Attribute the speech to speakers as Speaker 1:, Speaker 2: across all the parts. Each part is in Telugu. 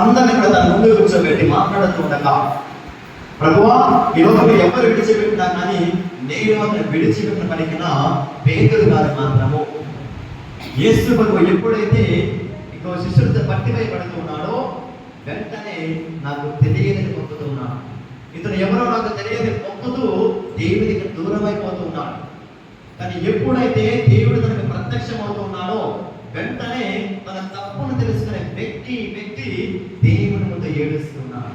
Speaker 1: అందరిని కూడా తన ముందు కూర్చోబెట్టి మాట్లాడుతుండగా ప్రభువా ఈ ఎవరు విడిచిపెట్టినా కానీ నేను అతను విడిచిపెట్టిన పనికిన పేదలు గారు మాత్రము. యేసు ప్రభు ఎప్పుడైతే ఇంకో శిష్యుడితో పట్టిపై పడుతూ ఉన్నాడో వెంటనే నాకు తెలియదని పొందుతూ ఉన్నాడు. ఇతను ఎవరో నాకు తెలియని పొందుతూ దేవునికి దూరం అయిపోతూ ఉన్నాడు. కానీ ఎప్పుడైతే దేవుడు తనకు ప్రత్యక్షం అవుతూ ఉన్నాడో వెంటనే వ్యక్తి వ్యక్తి దేవుని ముందు ఏడుస్తున్నాడు.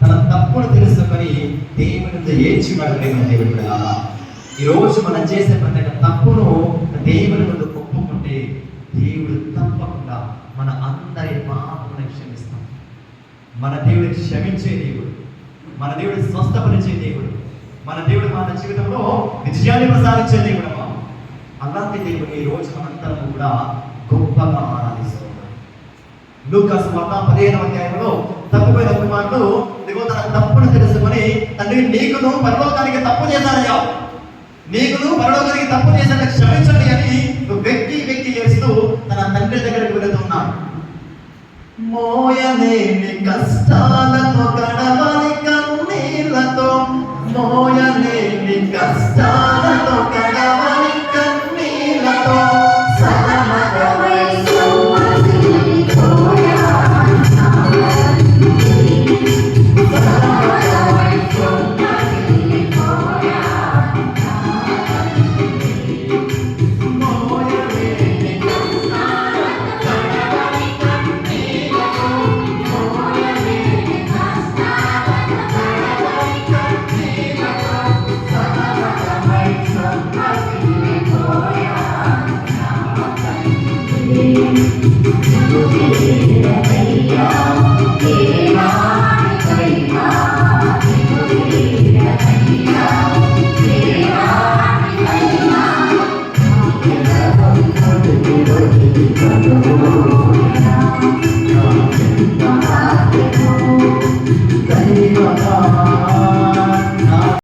Speaker 1: తన తప్పును తెలుసుకొని దేవుని ముందు ఏడ్చిపడలేని దేవుడు ఈరోజు రోజు మనం చేసే ప్రతి ఒక్క తప్పును దేవుని ముందు ఒప్పుకుంటే దేవుడు తప్పకుండా మన అందరి పాపములను క్షమిస్తాం. మన దేవుడు క్షమించే దేవుడు మన దేవుడు స్వస్థపరిచే దేవుడు మన దేవుడు మన జీవితంలో విజయాన్ని ప్రసాదించే దేవుడు అలాంటి దేవుడు ఈ రోజు మనందరం కూడా గొప్ప లూకాస్ వార్త పదిహేను అధ్యాయంలో తప్పిపోయిన కుమారుడు ఇదిగో తన తప్పును తెలుసుకొని తండ్రి నీకును పరలోకానికి తప్పు చేశానయ్యా. నీకును పరలోకానికి తప్పు చేశాను క్షమించండి అని వ్యక్తి వ్యక్తి చేస్తూ తన తండ్రి దగ్గరికి వెళుతున్నాడు మోయలేని కష్టాలతో గడవని కన్నీళ్ళతో మోయలేని కష్టాలతో